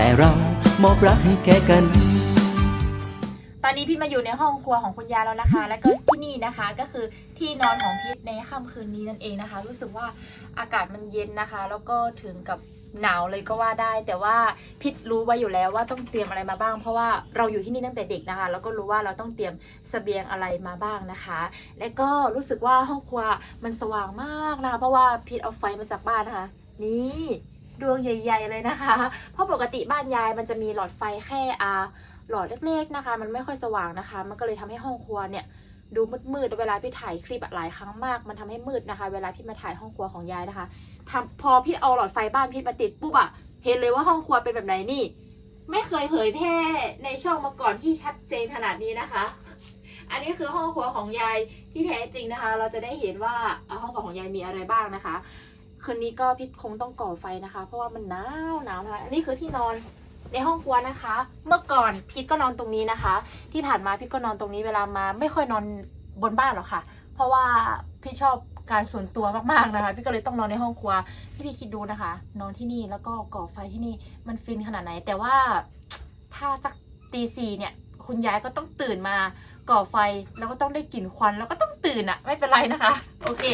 แต่เรามอบรักให้แก่กัน ตอนนี้พี่มาอยู่ในห้องครัวของคุณยายแล้วนะคะ แล้วก็ที่นี่นะคะก็คือที่นอนของพี่ในค่ำคืนนี้นั่นเองนะคะ รู้สึกว่าอากาศมันเย็นนะคะ แล้วก็ถึงกับหนาวเลยก็ว่าได้ แต่ว่าพิษรู้ไว้อยู่แล้วว่าต้องเตรียมอะไรมาบ้าง เพราะว่าเราอยู่ที่นี่ตั้งแต่เด็กนะคะ แล้วก็รู้ว่าเราต้องเตรียมเสบียงอะไรมาบ้างนะคะ และก็รู้สึกว่าห้องครัวมันสว่างมากนะคะ เพราะว่าพิษเอาไฟมาจากบ้านนะคะ นี่ ดวงใหญ่ ๆ เลยนะคะ เพราะปกติบ้านยายมันจะมีหลอดไฟแค่อาหลอดเล็กๆนะคะ มันไม่ค่อยสว่างนะคะ มันก็เลยทำให้ห้องครัวเนี่ยดูมืดๆ เวลาพี่ถ่ายคลิปหลายครั้งมาก มันทำให้มืดนะคะ เวลาพี่มาถ่ายห้องครัวของยายนะคะทำพอพี่เอาหลอดไฟบ้านพี่มาติดปุ๊บอะเห็นเลยว่าห้องครัวเป็นแบบไหนนี่ ไม่เคยเผยแพร่ในช่องมาก่อนที่ชัดเจนขนาดนี้นะคะ อันนี้คือห้องครัวของยายที่แท้จริงนะคะ เราจะได้เห็นว่าห้องครัวของยายมีอะไรบ้างนะคะ คืนนี้ก็พี่คงต้องก่อไฟนะคะ เพราะว่ามันหนาวหนาวนะคะอันนี้คือที่นอนในห้องครัวนะคะ เมื่อก่อนพีทก็นอนตรงนี้นะคะ ที่ผ่านมาพีทก็นอนตรงนี้เวลามา ไม่ค่อยนอนบนบ้านหรอกค่ะ เพราะว่าพี่ชอบการส่วนตัวมากๆนะคะ พี่ก็เลยต้องนอนในห้องครัวพี่พี่คิดดูนะคะ นอนที่นี่แล้วก็ก่อไฟที่นี่มันฟินขนาดไหน แต่ว่าถ้าสักตีสี่เนี่ย คุณยายก็ต้องตื่นมาก่อไฟแล้วก็ต้องได้กลิ่นควันแล้วก็ต้องตื่นอะไม่เป็นไรนะคะ โอเค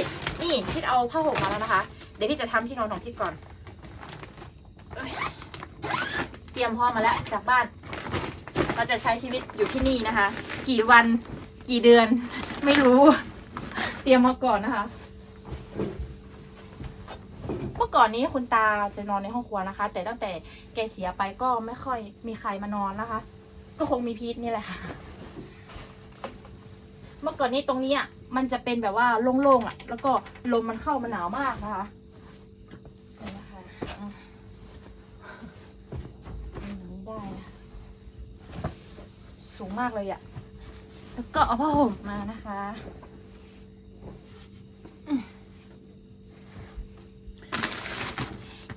นี่พี่เอาผ้าห่มมาแล้วนะคะ เดี๋ยวพี่จะทำที่นอนของพี่ก่อน เตรียมพร้อมมาแล้วจากบ้าน เราจะใช้ชีวิตอยู่ที่นี่นะคะ กี่วันกี่เดือน ไม่รู้ เตรียมมาก่อนนะคะ เมื่อก่อนนี้คุณตาจะนอนในห้องครัวนะคะ แต่ตั้งแต่แกเสียไปก็ไม่ค่อยมีใครมานอนนะคะ ก็คงมีพีทนี่แหละค่ะ เมื่อก่อนนี้ตรงนี้อะมันจะเป็นแบบว่าโล่งๆอะ แล้วก็ลมมันเข้ามาหนาวมากนะคะนี่นะคะอะ อย่างนี้ได้นะ สูงมากเลยอะแล้วก็เอาผ้าห่มมานะคะ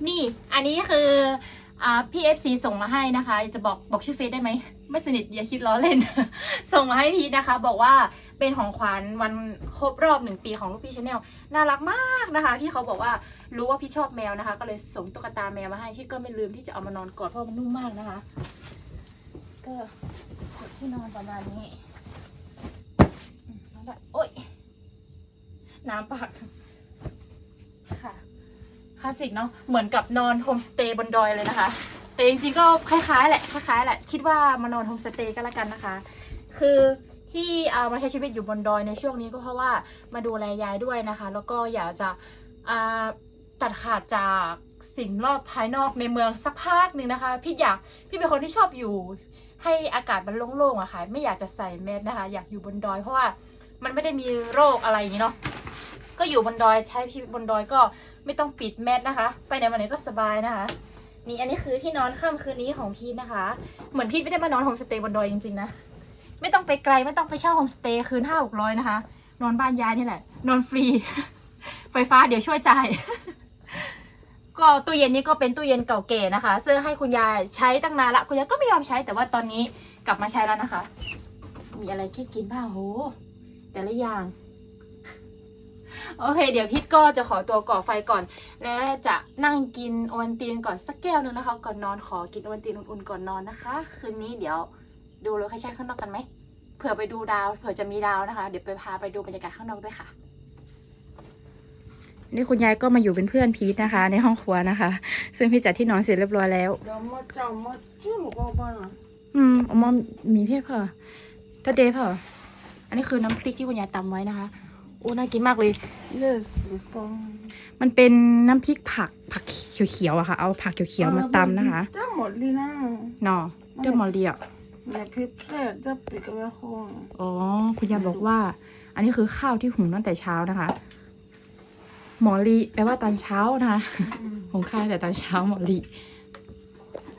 นี่อันนี้คืออ่าพี่เอฟซีส่งมาให้นะคะ จะบอกบอกชื่อเฟซได้ไหม ไม่สนิทอย่าคิดล้อเล่น ส่งมาให้พีทนะคะ บอกว่าเป็นของขวัญวันครบรอบหนึ่งปีของลูกพี่ชาแนลน่ารักมากนะคะพี่เขาบอกว่ารู้ว่าพี่ชอบแมวนะคะ ก็เลยส่งตุ๊กตาแมวมาให้ที่ก็ไม่ลืมที่จะเอามานอนกอดเพราะมันนุ่มมากนะคะ ก็จัดที่นอนประมาณนี้อืมเอาละโอ๊ยน้ำปากค่ะคลาสสิกเนาะเหมือนกับนอนโฮมสเตย์บนดอยเลยนะคะ แต่จริงๆก็คล้ายๆแหละคล้ายๆแหละคิดว่ามานอนโฮมสเตย์ก็แล้วกันนะคะ คือที่เอามาใช้ชีวิตอยู่บนดอยในช่วงนี้ก็เพราะว่ามาดูแลยายด้วยนะคะ แล้วก็อยากจะตัดขาดจากสิ่งรอบภายนอกในเมืองสักพักหนึ่งนะคะ พี่อยากพี่เป็นคนที่ชอบอยู่ ให้อากาศมันโล่งๆอะค่ะ ไม่อยากจะใส่แมสนะคะ อยากอยู่บนดอย เพราะว่ามันไม่ได้มีโรคอะไรอย่างนี้เนาะก็อยู่บนดอยใช้ชีวิตบนดอยก็ไม่ต้องปิดแมสนะคะ ไปไหนมาไหนก็สบายนะคะ นี่อันนี้คือที่นอนค่ำคืนนี้ของพีทนะคะ เหมือนพีทไม่ได้มานอนโฮมสเตย์บนดอยจริงๆนะ ไม่ต้องไปไกลไม่ต้องไปเช่าโฮมสเตย์คืนห้าหกร้อยนะคะ นอนบ้านยายนี่แหละ นอนฟรี ไฟฟ้าเดี๋ยวช่วยจ่าย ก็ตู้เย็นนี้ก็เป็นตู้เย็นเก่าแก่นะคะซึ่งให้คุณยายใช้ตั้งนานละ คุณยายก็ไม่ยอมใช้แต่ว่าตอนนี้กลับมาใช้แล้วนะคะ มีอะไรที่กินบ้างโห แต่ละอย่าง โอเค เดี๋ยวพีทก็จะขอตัวก่อไฟก่อน และจะนั่งกินอวันตีนก่อนสักแก้วนึงนะคะ ก่อนนอนขอกินอวันตีนอุ่นๆก่อนนอนนะคะ คืนนี้เดี๋ยวดูโลเคชั่นข้างนอกกันไหมเผื่อไปดูดาวเผื่อจะมีดาวนะคะ เดี๋ยวไปพาไปดูบรรยากาศข้างนอกด้วยค่ะ นี่คุณยายก็มาอยู่เป็นเพื่อนพีทนะคะ ในห้องครัวนะคะ ซึ่งพี่จัดที่นอนเสร็จเรียบร้อยแล้วเดี๋ยวมาเจ้ามาชื่อหมูกบ้านอะอืมอมอมมีเพียบค่ะตะเดย์ค่อันนี้คือน้ำพริกที่คุณยายตำไว้นะคะ โอ้น่ากินมากเลย yes มันเป็นน้ำพริกผักผักเขียวๆอะค่ะ เอาผักเขียวๆมาตำนะคะ เจ้าหมดลีน่านอเจ้าหมอลเลียเนี่ยพริกแรกจะปิดกระโคงอ๋อ คุณยายบอกว่า อันนี้คือข้าวที่หุงตั้งแต่เช้านะคะ หมอลีแปลว่าตอนเช้านะคะหุงข้าวตั้งแต่ตอนเช้าหมอลี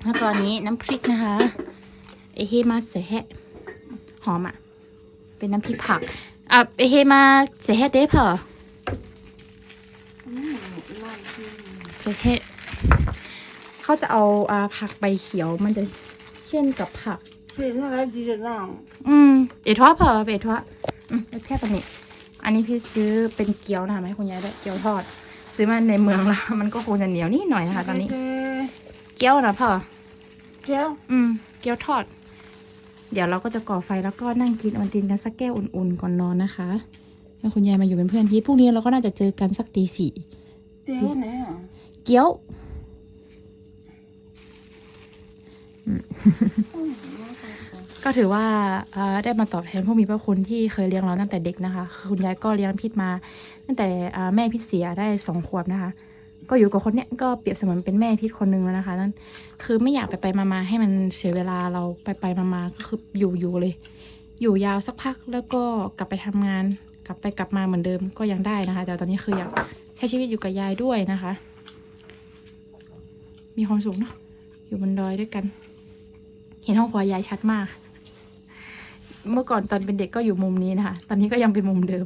แล้วตอนนี้น้ำพริกนะคะ เอเฮมาเสะหอมอะเป็นน้ำพริกผัก อ่ะ เอเฮมาเสะเดเพอ 嗯，那是。 เสะเขาจะเอาอ่าผักใบเขียว มันจะเช่นกับผัก 对，那来几着呢？ อืมเอทอเพอเอทออืมแค่ตรงนี้ อันนี้พี่ซื้อเป็นเกี๊ยวนะคะไหมาให้คุณยายด้วยเกี๊ยวทอด ซื้อมาในเมืองแล้ว มันก็คงจะเหนียวนิดหน่อยนะคะ ตอนนี้ เกี๊ยวนะพ่อ แก้ว อืม เกี๊ยวทอด เดี๋ยวเราก็จะก่อไฟแล้วก็นั่งกินออนตินกันสักแก้วอุ่นๆก่อนนอนนะคะแล้วคุณยายมาอยู่เป็นเพื่อนพี่พรุ่งนี้เราก็น่าจะเจอกันสักตีสี่เตี้ยวเนี่ยเกี๊ยวก็ถือว่าเอ่อได้มาตอบแทนผู้มีพระคุณที่เคยเลี้ยงเราตั้งแต่เด็กนะคะคือคุณยายก็เลี้ยงพิษมา ตั้งแต่อ่าแม่พิษเสียได้สองขวบนะคะ ก็อยู่กับคนเนี้ยก็เปรียบเสมือนเป็นแม่พิษคนหนึ่งแล้วนะคะนั่นคือไม่อยากไปไปมามาให้มันเสียเวลาเราไปไปมามาก็คืออยู่อยู่เลย อยู่ยาวสักพักแล้วก็กลับไปทำงาน กลับไปกลับมาเหมือนเดิมก็ยังได้นะคะ แต่ตอนนี้คืออยากใช้ชีวิตอยู่กับยายด้วยนะคะ มีความสุขเนาะอยู่บนดอยด้วยกัน เห็นห้องครัวยายชัดมาก เมื่อก่อนตอนเป็นเด็กก็อยู่มุมนี้นะคะ ตอนนี้ก็ยังเป็นมุมเดิม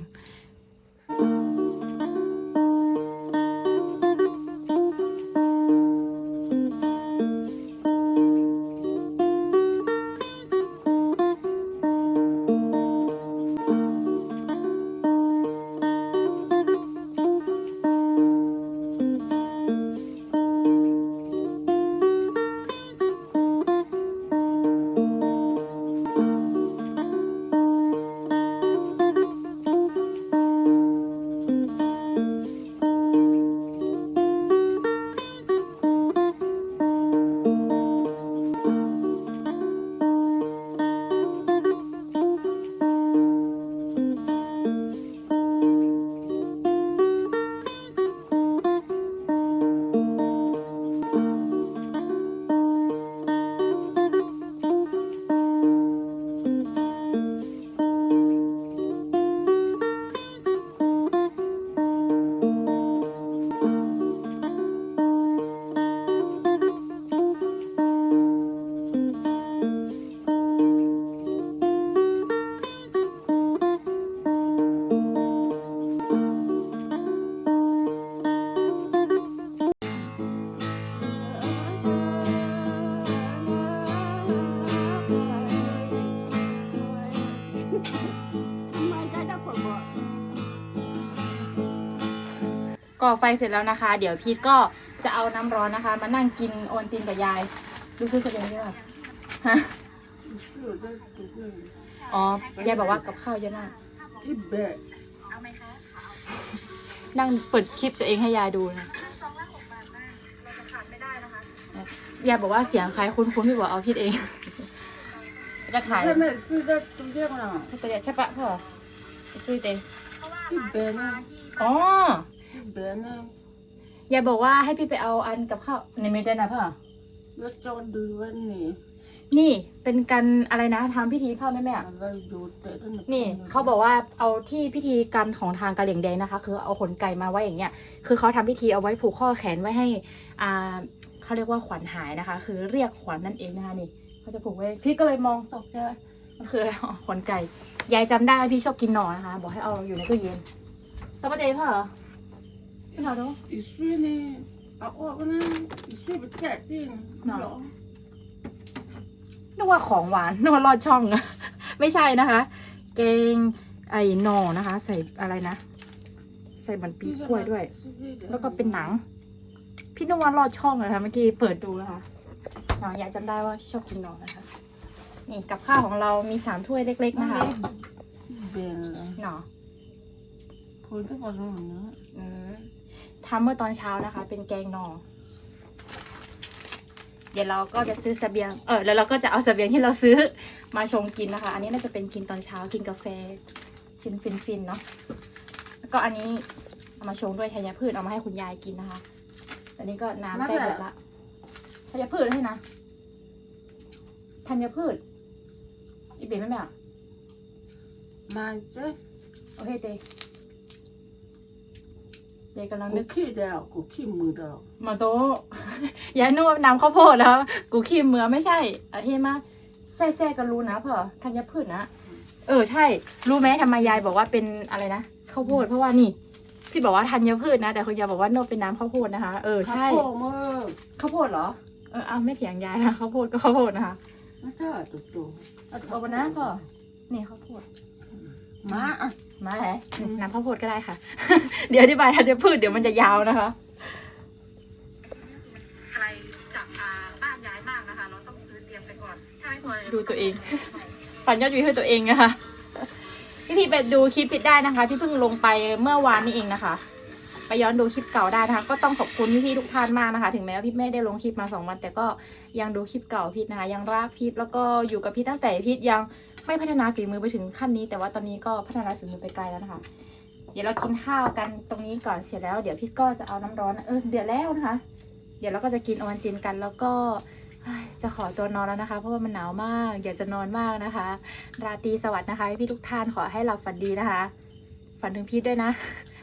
ก่อไฟเสร็จแล้วนะคะ เดี๋ยวพีทก็จะเอาน้ำร้อนนะคะ มานั่งกินโอนตินกับยายดูซื้อเสบียงที่ว่าฮะอยู่ได้ทุกเรื่องอ๋อยายบอกว่ากับข้าวเยอะมากที่แบกนั่งเปิดคลิปตัวเองให้ยายดูนะยายบอกว่าเสียงใครคุ้นๆพี่บอกเอาพิดเองจะถ่ายถ้าไม่ซื้อได้ทุกเรื่องน่ะตัวเดียวใช่ปะพ่อซื้อเตที่แบกนะอ๋อ ที่แบกนะยายบอกว่าให้พี่ไปเอาอันกับข้าวในเมเดนนะพ่อแล้วจอดูวันนี้นี่เป็นการอะไรนะทำพิธีพ่อแม่แม่อะไรดูแต่ต้นนี่เขาบอกว่าเอาที่พิธีกรรมของทางกะเหรี่ยงแดงนะคะ คือเอาขนไก่มาไว้อย่างเงี้ยคือเขาทำพิธีเอาไว้ผูกข้อแขนไว้ให้อ่าเขาเรียกว่าขวัญหายนะคะ คือเรียกขวัญนั่นเองนะคะนี่เขาจะผูกไว้พี่ก็เลยมองตกใจว่ามันคืออะไรอ๋อขนไก่ยายจำได้ว่าพี่ชอบกินหนอนนะคะ บอกให้เอาอยู่ในตู้เย็นแล้วประเดี๋ยวพ่อเหรอ ไม่ถอดดูอีซื้อนี่เอาออกนะอีซื้อไปแจกที่หรอนึกว่าของหวานนึกว่าลอดช่องอะไม่ใช่นะคะ แกงไอ้หนอนะคะ ใส่อะไรนะ ใส่มันปีกล้วยด้วย แล้วก็เป็นหนัง พี่นึกว่าลอดช่องเลยค่ะเมื่อกี้เปิดดูแล้วค่ะอ๋อยายจำได้ว่าพี่ชอบกินหนอนะคะ นี่กับข้าวของเรามีสามถ้วยเล็ก ๆ นะคะเบนหนอคนทุกคนรู้เนื้ออืม ทำเมื่อตอนเช้านะคะ เป็นแกงหนอเดี๋ยวเราก็จะซื้อเสบียง เออ แล้วเราก็จะเอาเสบียงที่เราซื้อมาชงกินนะคะ อันนี้น่าจะเป็นกินตอนเช้า กินกาแฟ ชินฟินๆเนาะ แล้วก็อันนี้เอามาชงด้วยธัญพืช เอามาให้คุณยายกินนะคะ อันนี้ก็น้ำใกล้หมดละธัญพืชให้นะธัญพืช อีกเปลี่ยนไหมแม่อะมาเจ้โอเคเต เดี๋ยวกำลังกูนึกขี้ดาวกูขี้มือดาวมาโตะอย่านึกว่าน้ำข้าวโพดแล้ว กูขี้เมือไม่ใช่อาเทมาแซ่แซ่ก็รู้นะเผื่อธัญพืชนะ เออใช่ รู้ไหมทำไมยายบอกว่าเป็นอะไรนะข้าวโพดเพราะว่านี่พี่บอกว่าธัญพืชนะ แต่คุณยายบอกว่าโนเป็นน้ำข้าวโพดนะคะ เออใช่โผล่มือข้าวโพดเหรอเออเอาไม่เถียงยายนะข้าวโพดก็ข้าวโพดนะคะ ไม่ใช่ตุ๊กตุ๊กเอาไปนะพ่อนี่ข้าวโพด มาอะมาแหละน้ำข้าวโพดก็ได้ค่ะ เดี๋ยวอธิบายธัญพืชเดี๋ยวมันจะยาวนะคะใครจากบ้านย้ายมากนะคะ เราต้องซื้อดูตัวเอง ปั่นยอดวิวให้ตัวเองนะคะพี่พีไปดูคลิปพิดได้นะคะ ที่เพิ่งลงไปเมื่อวานนี้เองนะคะ ไปย้อนดูคลิปเก่าได้นะคะ ก็ต้องขอบคุณพี่ๆทุกท่านมากนะคะ ถึงแม้ว่าพี่ไม่ได้ลงคลิปมาสองวัน แต่ก็ยังดูคลิปเก่าพี่นะคะ ยังรักพี่แล้วก็อยู่กับพี่ตั้งแต่พี่ยังไม่พัฒนาฝีมือไปถึงขั้นนี้ แต่ว่าตอนนี้ก็พัฒนาฝีมือไปไกลแล้วนะคะ เดี๋ยวเรากินข้าวกันตรงนี้ก่อนเสร็จแล้ว เดี๋ยวพี่ก็จะเอาน้ำร้อนเออเดี๋ยวแล้วนะคะ เดี๋ยวเราก็จะกินโอวัลตินกันแล้วก็จะขอตัวนอนแล้วนะคะ เพราะว่ามันหนาวมาก อยากจะนอนมากนะคะ ราตรีสวัสดิ์นะคะพี่ทุกท่านขอให้หลับฝันดีนะคะ ฝันถึงพี่ด้วยนะ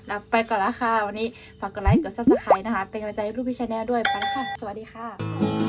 นะไปก่อนละค่ะ วันนี้ฝากกดไลค์กดซับสไครต์นะคะ เป็นกำลังใจให้ลูกพี่ชาแนลด้วยไปแล้วค่ะ สวัสดีค่ะ